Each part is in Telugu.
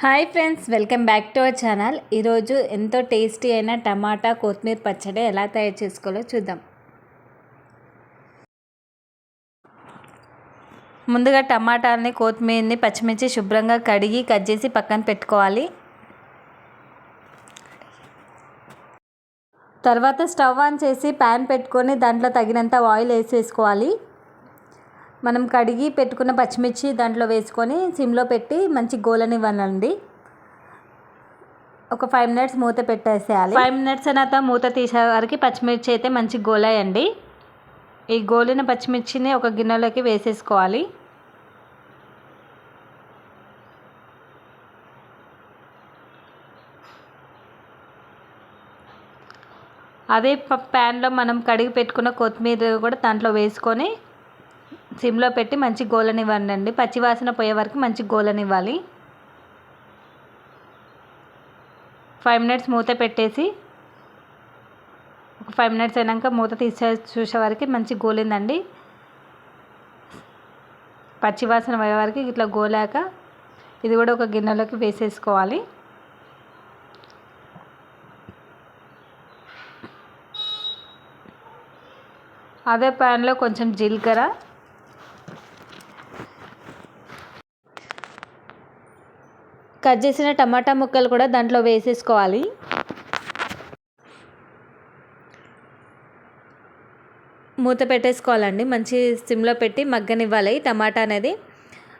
Hi friends welcome back to our channel. ఈరోజు ఎంతో టేస్టీ అయిన టమాటా కొత్తిమీర పచ్చడి ఎలా తయారు చేసుకోవాలో చూద్దాం. ముందుగా టమాటాలని కొత్తిమీరని పచ్చిమిర్చి శుభ్రంగా కడిగి కట్ చేసి పక్కన పెట్టుకోవాలి. తర్వాత స్టవ్ ఆన్ చేసి ప్యాన్ పెట్టుకొని దాంట్లో తగినంత ఆయిల్ వేసి వేసుకోవాలి. మనం కడిగి పెట్టుకున్న పచ్చిమిర్చి దాంట్లో వేసుకొని సిమ్లో పెట్టి మంచి గోలనివ్వనండి. ఒక ఫైవ్ మినిట్స్ మూత పెట్టేసేయాలి. ఫైవ్ మినిట్స్ తర్వాత మూత తీసే వరకు పచ్చిమిర్చి అయితే మంచి గోలయండి. ఈ గోలిన పచ్చిమిర్చిని ఒక గిన్నెలోకి వేసేసుకోవాలి. అదే ప్యాన్లో మనం కడిగి పెట్టుకున్న కొత్తిమీర కూడా దాంట్లో వేసుకొని సిమ్లో పెట్టి మంచి గోలనివ్వండి పచ్చివాసన పోయే వరకు మంచి గోలనివ్వాలి. ఫైవ్ మినిట్స్ మూత పెట్టేసి ఒక ఫైవ్ మినిట్స్ అయినాక మూత తీసే చూసే వరకు మంచి గోలిందండి. పచ్చివాసన పోయే వరకు ఇట్లా గోలాక ఇది కూడా ఒక గిన్నెలోకి వేసేసుకోవాలి. అదే ప్యాన్లో కొంచెం జీలకర్ర కట్ చేసిన టమాటా ముక్కలు కూడా దాంట్లో వేసేసుకోవాలి. మూత పెట్టేసుకోవాలండి. మంచి సిమ్లో పెట్టి మగ్గనివ్వాలి టమాటా అనేది.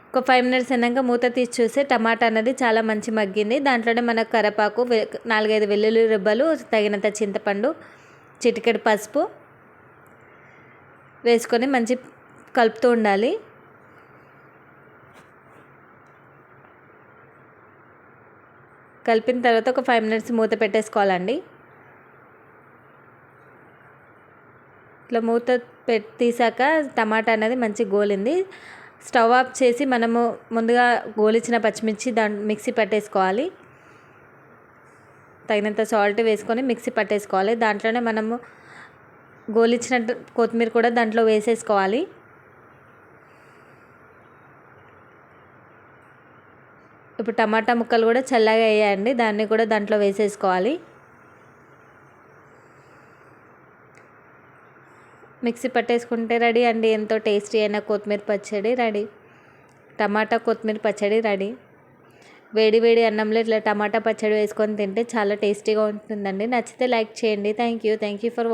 ఒక ఫైవ్ మినిట్స్ అయినాక మూత తీసి చూస్తే టమాటా అనేది చాలా మంచి మగ్గింది. దాంట్లోనే మనకు కరపాకు నాలుగైదు వెల్లుల్లి రిబ్బలు తగినంత చింతపండు చిటికెడు పసుపు వేసుకొని మంచి కలుపుతూ ఉండాలి. కలిపిన తర్వాత ఒక ఫైవ్ మినిట్స్ మూత పెట్టేసుకోవాలండి. ఇట్లా మూత పెట్టి తీసాక టమాటా అనేది మంచి గోలింది. స్టవ్ ఆఫ్ చేసి మనము ముందుగా గోలిచ్చిన పచ్చిమిర్చి దాని మిక్సీ పట్టేసుకోవాలి. తగినంత సాల్ట్ వేసుకొని మిక్సీ పట్టేసుకోవాలి. దాంట్లోనే మనము గోలిచ్చిన కొత్తిమీర కూడా దాంట్లో వేసేసుకోవాలి. ఇప్పుడు టమాటా ముక్కలు కూడా చల్లగా వేయండి. దాన్ని కూడా దాంట్లో వేసేసుకోవాలి. మిక్సీ పట్టేసుకుంటే రెడీ అండి. ఎంతో టేస్టీ అయిన కొత్తిమీర పచ్చడి రెడీ. టమాటా కొత్తిమీర పచ్చడి రెడీ. వేడి వేడి అన్నంలో ఇట్లా టమాటా పచ్చడి వేసుకొని తింటే చాలా టేస్టీగా ఉంటుందండి. నచ్చితే లైక్ చేయండి. Thank you. Thank you for